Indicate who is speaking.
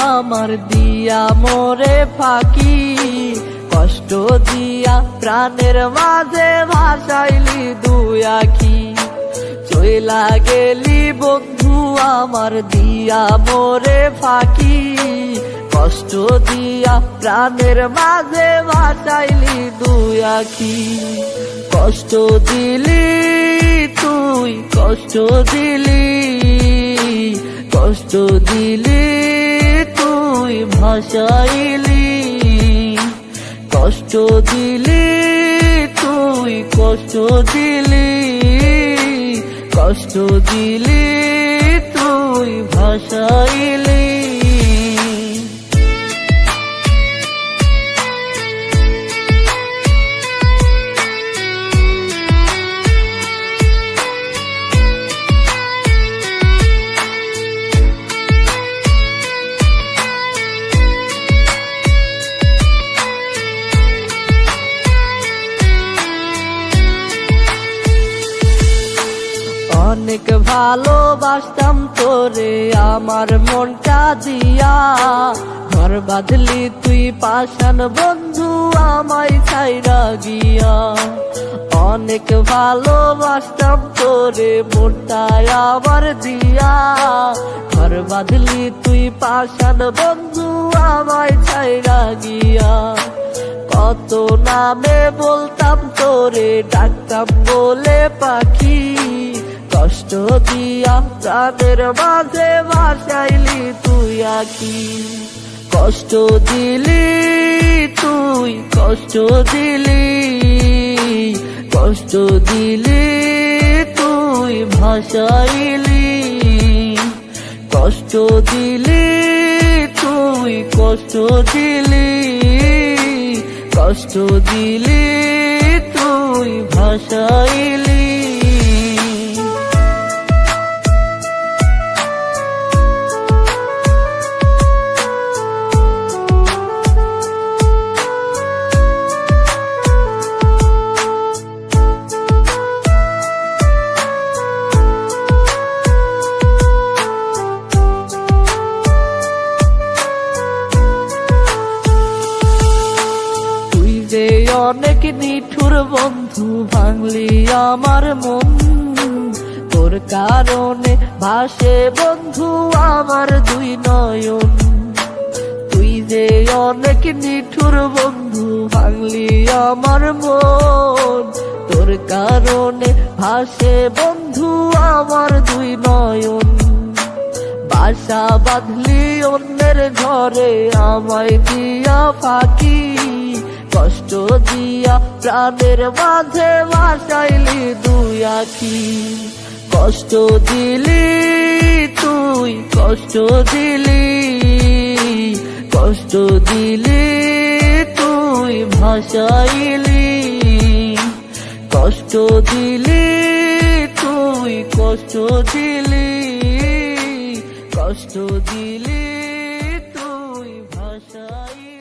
Speaker 1: আমার দিয়া মোরে ফাঁকি। কষ্ট দিয়া প্রাণের মাঝে ভাসাইলি দুই আখি। চইলা গেলি বন্ধু আমার দিয়া মোরে ফাঁকি। কষ্ট দিয়া প্রাণের মাঝে ভাসাইলি দুই আখি। কষ্ট দিলি তুই, কষ্ট দিলি কষ্ট দিলে তুই ভাসাইলি। কষ্ট দিলে তুই কষ্ট দিলি। কষ্ট দিলে তুই ভাসাইলি। অনেক ভালোবাসতাম তোরে, আমার মনটা দিয়া। ঘর বাঁধলি তুই পাশান বন্ধু আমায় ছাইরা গিয়া। অনেক ভালোবাসতাম তোরে, মনটায় আমার দিয়া। ঘর বাঁধলি তুই পাশান বন্ধু আমায় ছাইরা গিয়া। কত নামে বলতাম তোরে, ডাকতাম বলে পাখি। দিয়া প্রাণের মাঝে ভাসাইলি তুই আকি। কষ্ট দিলি তুই, কষ্ট দিলি কষ্ট দিলি তুই ভাসাইলি। কষ্ট দিলি তুই, কষ্ট দিলি কষ্ট দিলি তুই ভাসাইলি। যে অনেক নিঠুর বন্ধু ভাঙলি আমার মন। তোর কারণে ভাসে বন্ধু আমার দুই নয়ন। তুই যে অনেক নিঠুর বন্ধু ভাঙলি আমার মন। তোর কারণে ভাসে বন্ধু আমার দুই নয়ন। বাসা বাঁধলি অন্যের ঘরে, আমায় দিয়া ফাঁকি প্রাণের মাঝে ভাসাইলি দুই আখি। কষ্ট দিলি, তুই কষ্ট দিলি। কষ্ট দিলি, তুই ভাসাইলি। কষ্ট দিলি, তুই কষ্ট দিলি। কষ্ট দিলি, তুই ভাষাই